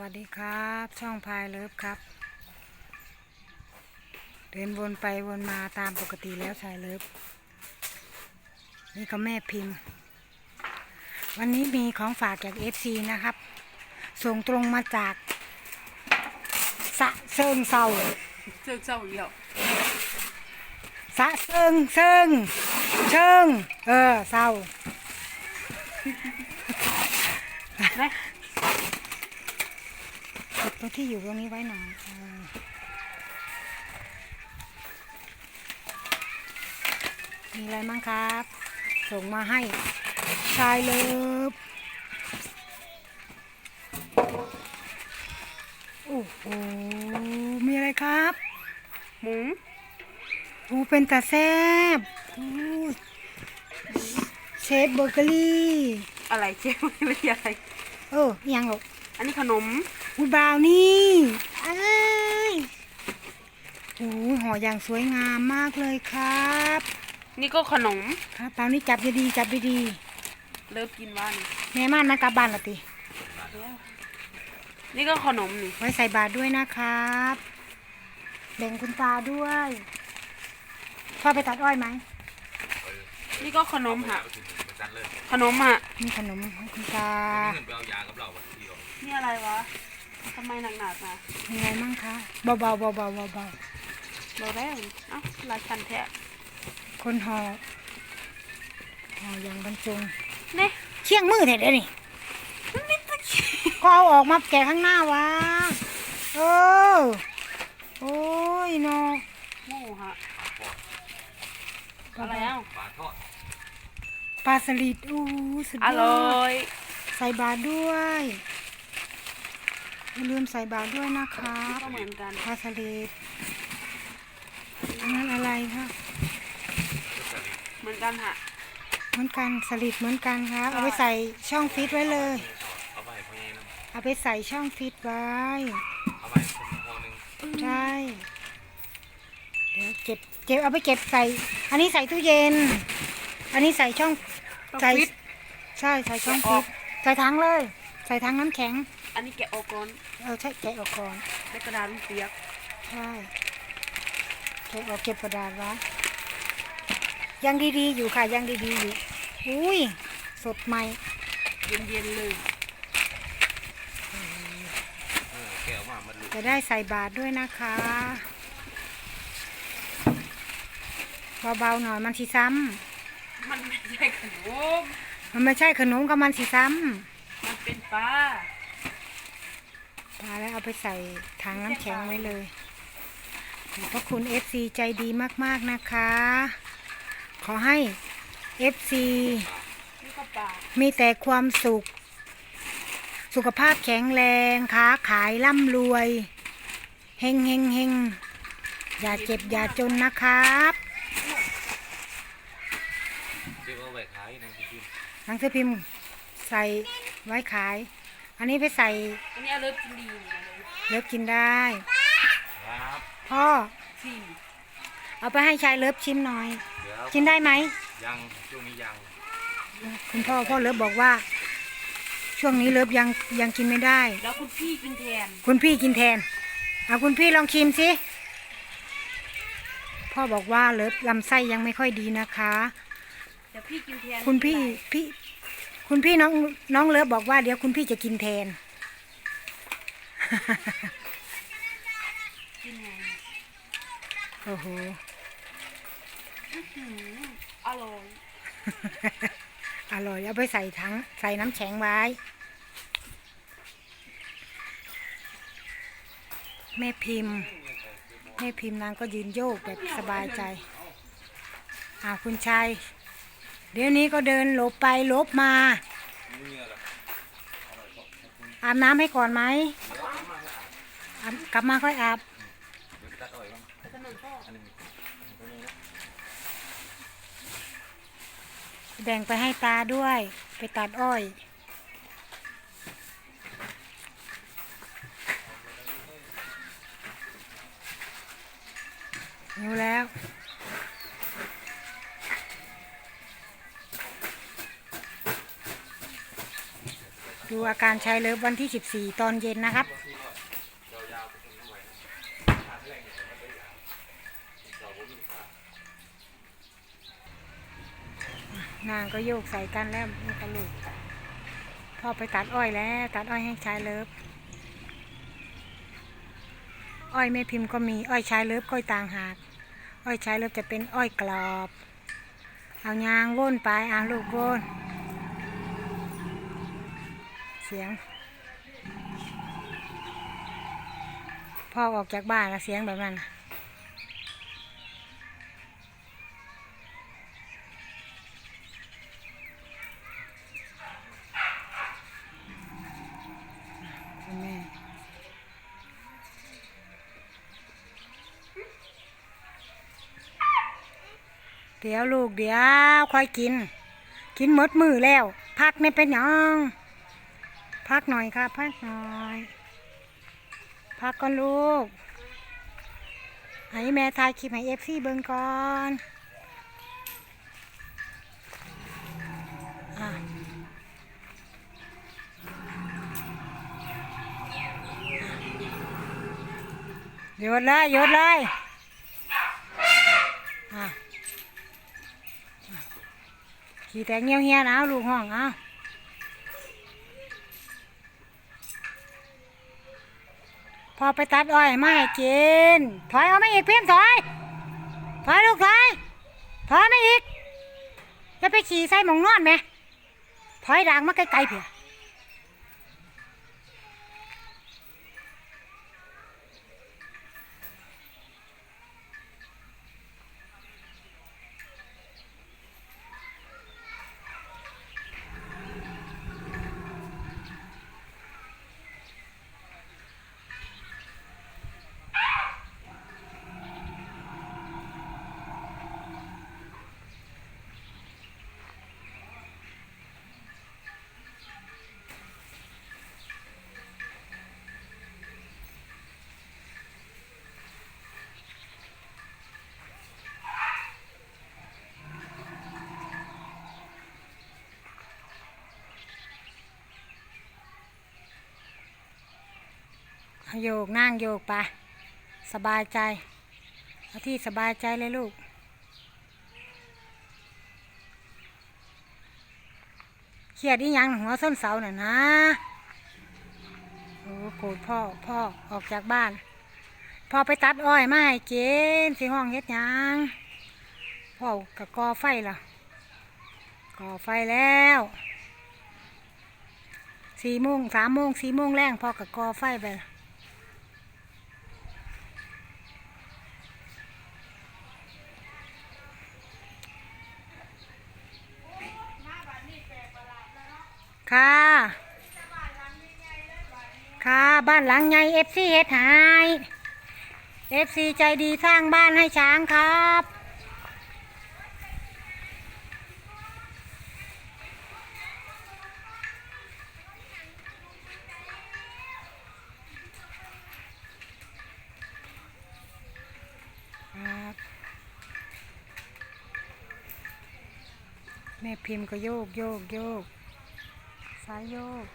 วัสดีครับ ช่องพายเลิฟครับ เดินวนไปวนมาตามปกติแล้วชายเลิฟ นี่ก็แม่พิมพ์ วันนี้มีของฝากจากเอฟซีนะครับ ส่งตรงมาจากสะเซิงเซาเจ้าเจ้าอีกแล้วสะเซิงเซิงเชิง เออเซานะเก็บ ตัวที่อยู่ตรงนี้ไว้หน่อยเออมีอะไรมั่งครับ ส่งมาให้ชายเลิฟโอ้โห มีอะไรครับ หมูโอ้เป็นตาแซบโอ้เชฟเบเกอรี่ อะไรเจ๊ไม่ใช่อะไร เอออิหยังหรอกอันนี้ขนม อุยบราวนี่เอ้ยโอ้ยห่ออย่างสวยงามมากเลยครับนี่ก็ขนมครับบราวนี่จับดีๆจับดีเลิฟกินว่านๆแม่ม่านมากลับบ้านละติ นี่ก็ขนมนี่ไว้ใส่บาตรด้วยนะครับแบ่งคุณตาด้วยพ่อไปตัดอ้อยไหมนี่ก็ขนมฮะไปจัดเลยขนมฮะมีขนมให้คุณตาเงินไปเอายากับเราวันที่เรานี่อะไรวะ ทำไมหนักๆนะมีอะไรมั่งคะเบาๆเบาๆเบาๆเบาเราแรงเอ้าลายชันแท้ๆคนห่อห่ออย่างบรรจงเนี่ยเชี่ยงมือเถอะเดี๋ยวนี่ก็เอาออกมาแกะข้างหน้าวะเออโอ้ยเนาะหมูฮะอะไรอะปลาทอดปลาสลิดอู้สุดยออร่อดยใส่บาตรด้วย อย่าลืมใส่บาตรด้วยนะครันี่บก็เหมือนกันปลาสลิดอันนั้นอะไรคะเหมือนกันฮะเหมือนกันสลิดเหมือนกันครับเอาไปใส่ช่องฟิตไว้เลย เอาไปพ่อเองนะเอาไปใส่ช่องฟิตไว้เอาไปคนพอหนึ่งใช่เดี๋ยวเก็บเก็บเอาไปเก็บใส่ อันนี้ใส่ตู้เย็น อันนี้ใส่ช่องต้องใส่ฟิตใช่ใส่ช่องแกะอฟิอตกใส่ถังเลยใส่ถังน้ำแข็ง อันนี้แกะออกก่อนเออใช่แกะออกก่อนได้กระดาษมันเปียกใช่แกะออกเก็บกระดาษไว้ยังดีๆอยู่ค่ะยังดีๆอยู่อุ้ยสดใหม่เย็นๆเลยเออแกเอามามันลุกจะได้ใส่บาตรด้วยนะคะเบาๆหน่อยมันสิซ้มันไม่ใช่ขนมำมันไม่ใช่ขนมกับมันสิซ้มัน เป็นปลาำปลาแล้วเอาไปใส่ถังน้ำแข็งไว้เลย ขอบพระคุณ FC ใจดีมาก ๆ นะคะ ขอให้ FC นี่ก็ปลามีแต่ความสุข สุขภาพแข็งแรงค้าขายร่ำรวยเฮงเฮงเฮงอย่าเจ็บอย่าจนนะครับเดี๋ยวเอาไว้ขายนะพี่พิมหนังสือพิมพ์ใส่ ไว้ขาย อันนี้ไปใส่อันนี้เอาเลิฟกินดีเลยเลิฟกินได้ ครับพ่อสี่เอาไปให้ชายเลิฟชิมหน่อย เดี๋ยวกินได้ไหม ยังช่วงนี้ยังคุณพ่อพ่อเลิฟบอกว่า ช่วงนี้เลิฟยังยังกินไม่ได้ แล้วคุณพี่กินแทน คุณพี่กินแทนเอาคุณพี่ลองชิมสิพ่อบอกว่าเลิฟลำไส้ยังไม่ค่อยดีนะคะ เดี๋ยวพี่กินแทนคุณพี่พี่ คุณพี่น้องน้องเลิฟบอกว่าเดี๋ยวคุณพี่จะกินแทน กินไงโอ้โหอื้อหืออร่อย อร่อย เอาไปใส่ถังใส่น้ำแข็งไว้ แม่พิมพ์ แม่พิมพ์นางก็ยืนโยกแบบสบายใจ อ่าคุณชาย เดี๋ยวนี้ก็เดินหลบไปหลบมา อาบน้ำให้ก่อนไหมกลับมาค่อยอาบตัดงขนมพ่ออันหนึงแบ่งไปให้ตาด้วย ไปตัดอ้อยหิวแล้ว ดูอาการชายเลิฟวันที่ 14 ตอนเย็นนะครับ นางก็โยกใส่กันแล้วนี่ก็ลูกพ่อไปตัดอ้อยแล้ว ตัดอ้อยให้ชายเลิฟอ้อยแม่พิมพ์ก็มีอ้อยชายเลิฟก็ต่างหากอ้อยชายเลิฟจะเป็นอ้อยกรอบ เอายางว่นไปเอาลูกว่น สียงพ่อออกจากบ้านแล้วเสียงแบบนั้นเดี๋ยวลูกเดี๋ยวค่อยกิน กินหมดมือแล้ว พักไม่เป็นยัง พักหน่อยค่ะ พักหน่อย พักก่อนลูก ให้แม่ถ่ายคลิปให้เอฟซีเบิ่งก่อนอะหยุดเลยหยุดเลยอะขี่แต่เงี้ยวเฮียนะลูกห้องเอา อไปตัดอ้อยมาให้กิน ถอยเอาไม่อีกเพี้ยนถอย ถอยลูกถอย ถอยไม่อีกจะไปขี่ใส่หมองนอนไหมถอยด่างมาไกลๆเพีย โยกนั่งโยกไปสบายใจเอาที่สบายใจเลยลูกเครียดอีหยังหัวส้นเสาน่ะนะโอ้โกรธพ่อพ่อออกจากบ้าน พ่อไปตัดอ้อยมาให้เจนสิห้องเฮ็ดหยังพ่อกับกอไฟล่ะก่อไฟแล้วสี่โมงสามโมงสี่โมงแรงพ่อกับกอไฟไปล่ะ ค่ะบ้ ยังใหญ่เอฟซีเฮ็ดหายเอฟซีใจดีสร้างบ้านให้ช้างครับครับแม่พิมพ์ก็โยกโยกโยกสายโยก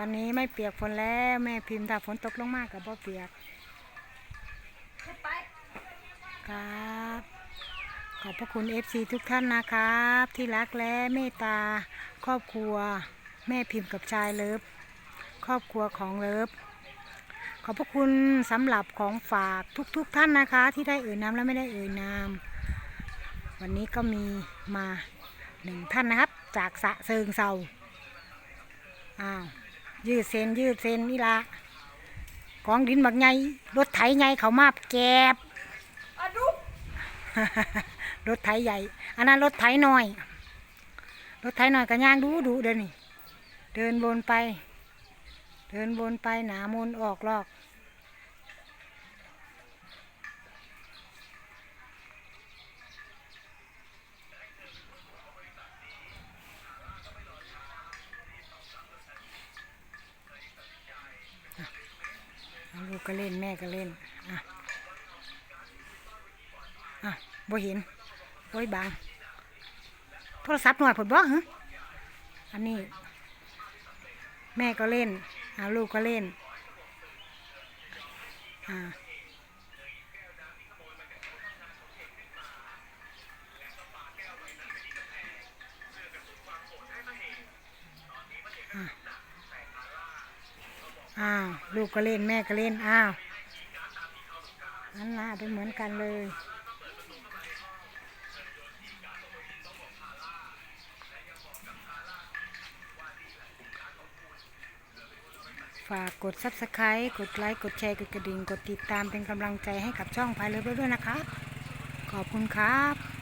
วันนี้ไม่เปียกฝนแล้วแม่พิมพ์ถ้าฝนตกลงมากกับบ่เปียกครับ ขอบพระคุณเอฟซีทุกท่านนะครับ ที่รักและเมตตา ครอบครัว แม่พิมพ์กับชายเลิฟครอบครัวของเลิฟขอบพระคุณสำหรับของฝากทุกๆทท่านนะคะ ที่ได้เอ่ยนามและไม่ได้เอ่ยนามวันนี้ก็มีมาหนึ่งท่านนะครับ จากสะเซิงเซาอ้าว ยืดเส้นยืดเส้นนี่ละกองดินบักใหญ่รถไถใหญ่เขามาแก็บอะดุรถไถใหญ่ อันนั้นรถไถน้อย รถไถน้อยก็ย่างดูดูเดินนี่ เดินวนไป เดินวนไปหนามนออกลอก ก็เล่นแม่ก็เล่น อะ อะบ่เห็นโอ้ยบาง โทรศัพท์หน่อยผดบ่ฮะอันนี้ แม่ก็เล่นเอาลูกก็เล่น อ่า อ้าวลูกก็เล่นแม่ก็เล่นอ้าวนั่นละเป็นเหมือนกันเลยฝากกด subscribe กดไลค์ กดแชร์ กดกระดิ่ง กดติดตามเป็นกำลังใจให้กับช่องพายเลยด้วยนะคะ ขอบคุณครับ